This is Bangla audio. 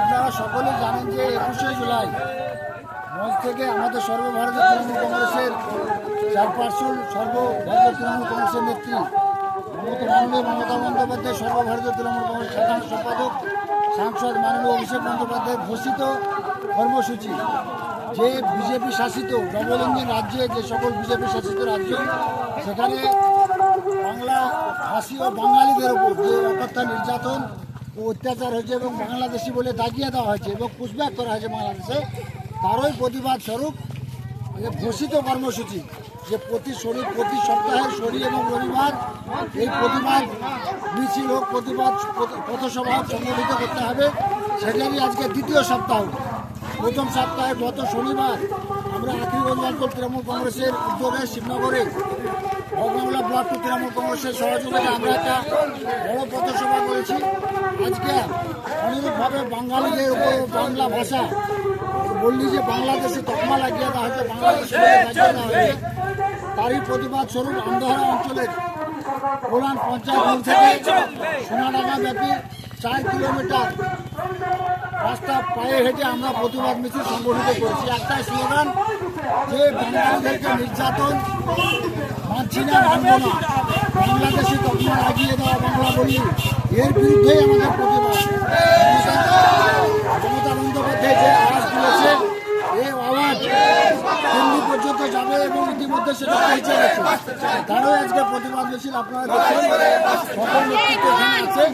আপনারা সকলে জানেন যে একুশে জুলাই মঞ্চ থেকে আমাদের সর্বভারতীয় তৃণমূল কংগ্রেসের চেয়ারপারসন সর্বভারতীয় তৃণমূল কংগ্রেসের নেত্রী মমতা মাননীয় মমতা বন্দ্যোপাধ্যায়, সর্বভারতীয় তৃণমূল কংগ্রেস সাধারণ সম্পাদক, সাংসদ মাননীয় অভিষেক বন্দ্যোপাধ্যায় ঘোষিত কর্মসূচি। যে বিজেপি শাসিত ডবল ইঞ্জিন রাজ্যে, যে সকল বিজেপি শাসিত রাজ্য, সেখানে বাংলা ভাষী ও বাঙালিদের উপর যে অকথ্য নির্যাতন অত্যাচার হয়েছে এবং বাংলাদেশি বলে দাগিয়ে দেওয়া হয়েছে এবং পুষব্যাক করা হয়েছে বাংলাদেশে, তারই প্রতিবাদ স্বরূপ ঘোষিত কর্মসূচি, যে প্রতি শনি, প্রতি সপ্তাহে শনি এবং রবিবার এই প্রতিবাদ মিছিল হোক, প্রতিবাদ পথ- পথসভা সংগঠিত করতে হবে, সেটারই আজকে দ্বিতীয় সপ্তাহ। প্রথম সপ্তাহে গত শনিবার অঞ্চল তৃণমূল কংগ্রেসের উদ্যোগে শিবনগরে ভগবানলা ব্লক টু তৃণমূল কংগ্রেসের সহযোগিতায় আমরা একটা বড় পথসভা করেছি। আজকে অনুরূপভাবে বাঙালিদের উপর বাংলা ভাষা, বললি যে বাংলাদেশে তকমা লাগিয়ে দেওয়া হয়েছে, বাংলাদেশে হয়েছে, তারই প্রতিবাদ স্বরূপ আমদাহরা অঞ্চলের প্রধান পঞ্চায়েত থেকে সোনাডাঙ্গা ব্যাপী চার কিলোমিটার রাস্তা পায়ে হেঁটে আমরা প্রতিবাদ মিছিল সংগঠিত করেছি। একটাই স্লোগান, যে বাঙালিদেরকে নির্যাতন মানছি না, মানব না। বাংলাদেশে তখন লাগিয়ে দেওয়া বাংলা বলি। এর বিরুদ্ধেই আমাদের প্রতিবাদ। মমতা বন্দ্যোপাধ্যায় যে আওয়াজ তুলেছে এই আওয়াজ দিল্লি পর্যন্ত যাবে এবং ইতিমধ্যে সেটা পৌঁছে গেছে। তারও আজকে প্রতিবাদ মিছিল, আপনারা দেখছেন, সকল নেতৃত্ব এখানে আছে।